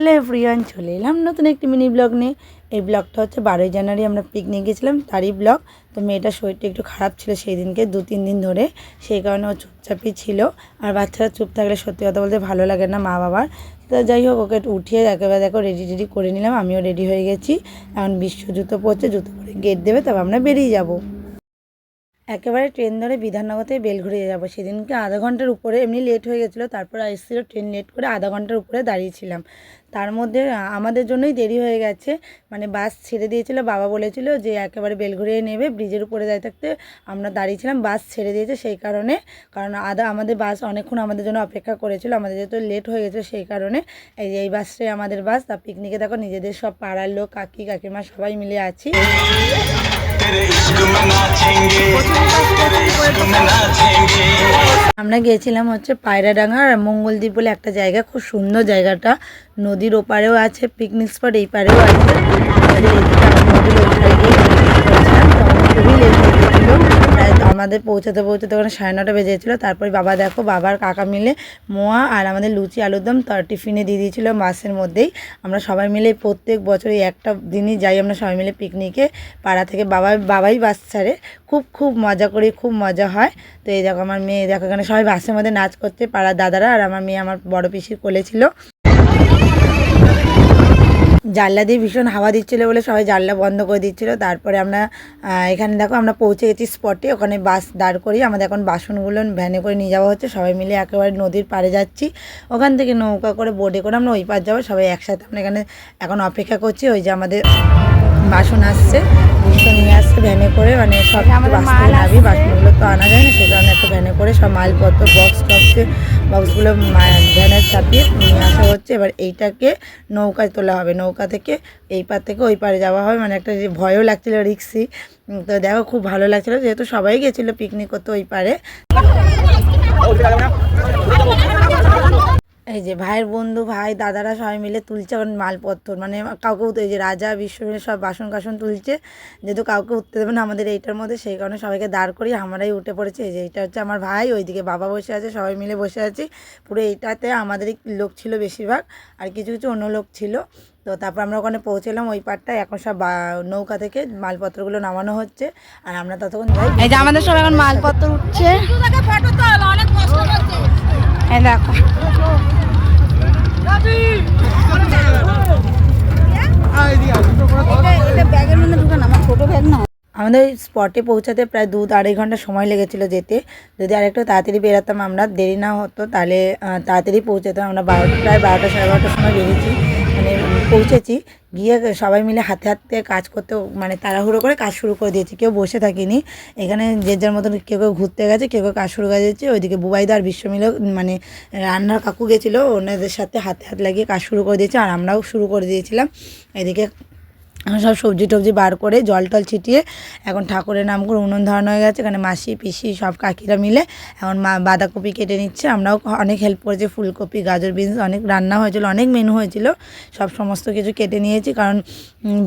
Hello everyone চলে এলাম নতুন একটি মিনি ব্লগ নিয়ে। এই ব্লগটা হচ্ছে বারোই জানুয়ারি, আমরা পিকনিক গেছিলাম, তারই ব্লগ তো মেয়েটার শরীরটা একটু খারাপ ছিল সেই দিনকে দু, তিন দিন ধরে। সেই কারণে ও চুপচাপই ছিল। আর বাচ্চারা চুপ থাকলে সত্যি কথা বলতে ভালো লাগে না মা বাবার। তো যাই হোক, ওকে একটু উঠিয়ে একেবারে দেখো রেডি টেডি করে নিলাম। আমিও রেডি হয়ে গেছি। এখন বিশ্ব জুতো পরছে, জুতো পরে গেট দেবে, তবে আমরা বেরিয়ে যাব। একেবারে ট্রেন ধরে বিধাননগর থেকে বেলঘুরিয়ে যাব। সেদিনকে আধা ঘণ্টার উপরে, এমনি লেট হয়ে গেছিল, তারপর এসেছিল ট্রেন লেট করে আধা ঘণ্টার উপরে দাঁড়িয়েছিলাম তার মধ্যে আ, আমাদের জন্যই দেরি হয়ে গেছে মানে বাস ছেড়ে দিয়েছিল বাবা বলেছিল যে একেবারে বেলঘুরিয়ে নেবে ব্রিজের উপরে দাঁড়িয়ে থাকতে আমরা দাঁড়িয়েছিলাম বাস ছেড়ে দিয়েছে সেই কারণে কারণ আধা আমাদের বাস অনেকক্ষণ আমাদের জন্য অপেক্ষা করেছিল আমাদের যেহেতু লেট হয়ে গেছিলো সেই কারণে এই যে এই বাসটাই আমাদের বাস তা পিকনিকে দেখো নিজেদের সব পাড়ার লোক কাকি কাকিমা সবাই মিলে আছি तेरे इश्क में नाचेंगे तेरे इश्क में नाचेंगे আমরা গিয়েছিলাম হচ্ছে পায়রাডাঙ্গা আর মঙ্গলদ্বীপ বলে একটা জায়গা, খুব সুন্দর জায়গাটা। নদীর ওপারেও আছে পিকনিক স্পট এই পারেও আছে লেট হয়ে গেছিল প্রায় আমাদের পৌঁছাতে পৌঁছাতে ওখানে সাড়ে নটা বেজে গেছিল। তারপরে বাবা দেখো, বাবার কাকা মিলে মোয়া আর আমাদের লুচি, আলুর দম তার টিফিনে দিয়ে দিয়েছিল মাসের মধ্যেই। আমরা সবাই মিলে প্রত্যেক বছরই একটা দিনই যাই আমরা সবাই মিলে পিকনিকে পাড়া থেকে। বাবা বাবাই বাস ছাড়ে। খুব খুব মজা করি, খুব মজা হয়। তো এই দেখো আমার মেয়ে, দেখো এখানে সবাই বাসের মধ্যে নাচ করছে, পাড়ার দাদারা আর আমার মেয়ে, আমার বড় পিসির কোলে ছিল। জানলা দিয়ে ভীষণ হাওয়া দিচ্ছিল বলে সবাই জানলা বন্ধ করে দিচ্ছিল। তারপরে আমরা এখানে দেখো আমরা পৌঁছে গেছি স্পটে ওখানে বাস দাঁড় করি আমাদের এখন বাসনগুলো ভ্যানে করে নিয়ে যাওয়া হচ্ছে। সবাই মিলে একেবারে নদীর পাড়ে যাচ্ছি। ওখান থেকে নৌকা করে বোটে করে আমরা ওই পার যাব। সবাই একসাথে আমরা এখানে এখন অপেক্ষা করছি। ওই যে আমাদের বাসন আসছে জিনিসটা নিয়ে আসছে ভ্যানে করে মানে সব বাস থেকে নাবি বাসনগুলো তো আনা যায় না সেই কারণে একটা ভ্যানে করে সব মালপত্র বক্স টক্সে বক্সগুলো ভ্যানে চাপিয়ে নিয়ে আসা হচ্ছে। এবার এইটাকে নৌকায় তোলা হবে। নৌকা থেকে এই পার থেকে ওই পারে যাওয়া হবে। মানে একটা যে ভয়ও লাগছিল রিক্সি। তো দেখো খুব ভালো লাগছিল। যেহেতু সবাই গেছিল পিকনিক করতে ওই পারে। যে ভাইয়ের বন্ধু ভাই দাদারা সবাই মিলে তুলছে এখন মালপত্র। মানে কাউকে উঠতে এই যে রাজা বিশ্ব মিলে সব বাসন কাসন তুলছে যেহেতু কাউকে উঠতে দেবে না আমাদের এইটার মধ্যে সেই কারণে সবাইকে দাঁড় করি আমরাই উঠে পড়েছি। এই যে এইটা হচ্ছে আমার ভাই ওইদিকে বাবা বসে আছে সবাই মিলে বসে আছি। পুরো এইটাতে আমাদেরই লোক ছিল বেশিরভাগ আর কিছু কিছু অন্য লোক ছিল। তো তারপর আমরা ওখানে পৌঁছলাম ওই পারটায় এখন সব নৌকা থেকে মালপত্রগুলো নামানো হচ্ছে আর আমরা ততক্ষণ যাই। এই যে আমাদের সব এখন মালপত্র উঠছে। দেখো আমার ছোট ব্যাগ না আমাদের স্পটে পৌঁছাতে প্রায় দু আড়াই ঘণ্টা সময় লেগেছিল যেতে। যদি আরেকটু তাড়াতাড়ি বেরোতাম আমরা, দেরি না হতো, তাহলে তাড়াতাড়ি পৌঁছাতাম। আমরা বারোটা প্রায় বারোটা সাড়ে বারোটার সময় বেরিয়েছি। পৌঁছেছি। গিয়ে সবাই মিলে হাতে হাতে কাজ করতে মানে তাড়াহুড়ো করে কাজ শুরু করে দিয়েছি। কেউ বসে থাকিনি। এখানে যে যার মতন কেউ কেউ ঘুরতে গেছে, কেউ কেউ কাজ শুরু করে দিয়েছে। ওইদিকে বুবাইদা আর বিশ্ব মানে রান্নার কাকু গেছিল। ওনাদের সাথে হাতে হাত লাগিয়ে কাজ শুরু করে দিয়েছে। আর আমরাও শুরু করে দিয়েছিলাম। এদিকে সব সবজি টবজি বার করে জল টল ছিটিয়ে এখন ঠাকুরের নাম করে উনুন ধরানো হয়ে গেছে। এখানে মাসি, পিসি, সব কাকিরা মিলে এখন মা বাঁধাকপি কেটে নিচ্ছে। আমরাও অনেক হেল্প করেছি, ফুলকপি, গাজর, বিনস, অনেক রান্না হয়েছিল, অনেক মেনু হয়েছিল। সব সমস্ত কিছু কেটে নিয়েছি কারণ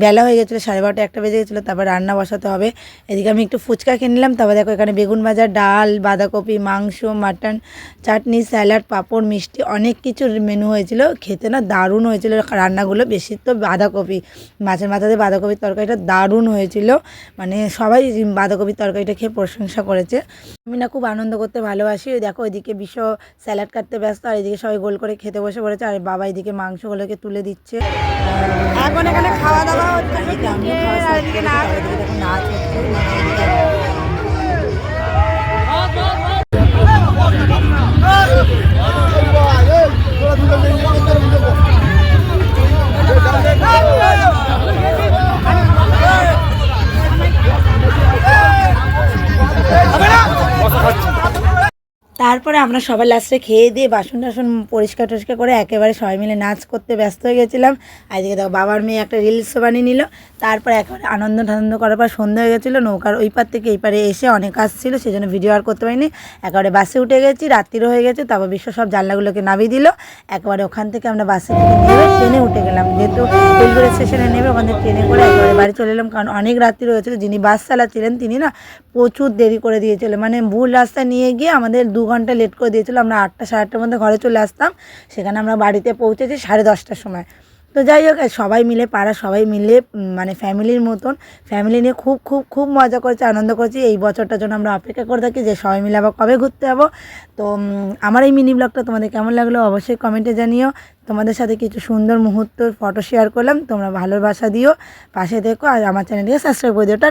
বেলা হয়ে গেছিল, সাড়ে বারোটা একটা বেজে গেছিল, তারপর রান্না বসাতে হবে। এদিকে আমি একটু ফুচকা কিনে নিলাম। তারপর দেখো এখানে বেগুন ভাজা, ডাল, বাঁধাকপি, মাংস, মাটন, চাটনি, স্যালাড, পাঁপড়, মিষ্টি অনেক কিছুর মেনু হয়েছিল। খেতে না দারুণ হয়েছিল রান্নাগুলো। বেশি তো বাঁধাকপি, মাছের মাথাতে বাঁধাকপির তরকারিটা দারুণ হয়েছিল। মানে সবাই বাঁধাকপির তরকারিটা খেয়ে প্রশংসা করেছে। আমি না খুব আনন্দ করতে ভালোবাসি। ওই দেখো ওইদিকে বিশ্ব স্যালাড কাটতে ব্যস্ত আর এদিকে সবাই গোল করে খেতে বসে পড়েছে আর বাবা এদিকে মাংসগুলোকে তুলে দিচ্ছে। এখন এখানে খাওয়া দাওয়া হচ্ছে এদিকে আমিও তারপরে আমরা সবাই লাস্টে খেয়ে দিয়ে বাসন টাসন পরিষ্কার টরিষ্কার করে একেবারে সবাই মিলে নাচ করতে ব্যস্ত হয়ে গেছিলাম। এদিকে দেখো, বাবার মেয়ে একটা রিলসও বানিয়ে নিল। তারপরে একেবারে আনন্দ টানন্দ করার পর সন্ধ্যা হয়ে গেছিল, নৌকার ওই পার থেকে এই পারে এসে অনেক কাজ ছিল সেই জন্য ভিডিও আর করতে পারিনি। একেবারে বাসে উঠে গেছি, রাত্রিরও হয়ে গেছে, তারপর বিশ্ব সব জানলাগুলোকে নামিয়ে দিল। একেবারে ওখান থেকে আমরা বাসে ট্রেনে উঠে গেলাম। যেহেতু বেলগুড়ি স্টেশনে নেমে ওখান থেকে ট্রেনে করে একেবারে বাড়ি চলে এলাম, কারণ অনেক রাত্রি হয়েছিল যিনি বাস চালাচ্ছিলেন, তিনি না প্রচুর দেরি করে দিয়েছিল। মানে ভুল রাস্তা নিয়ে গিয়ে আমাদের দু ঘণ্টা লেট করে দিয়েছিলো, আমরা আটটা, সাড়ে আটটার মধ্যে ঘরে চলে আসতাম। সেখানে আমরা বাড়িতে পৌঁছেছি সাড়ে দশটার সময়। তো যাই হোক সবাই মিলে, পাড়া সবাই মিলে মানে ফ্যামিলির মতন ফ্যামিলি নিয়ে খুব খুব খুব মজা করেছি, আনন্দ করেছি। এই বছরটার জন্য আমরা অপেক্ষা করে থাকি যে সবাই মিলে আবার কবে ঘুরতে যাব। তো আমার এই মিনি ব্লগটা তোমাদের কেমন লাগল অবশ্যই কমেন্টে জানিও। তোমাদের সাথে কিছু সুন্দর মুহূর্ত ফটো শেয়ার করলাম। তোমরা ভালোবাসা দিও, পাশে দেখো আর আমার চ্যানেলটিকে সাবস্ক্রাইব করে দিও। টাটা।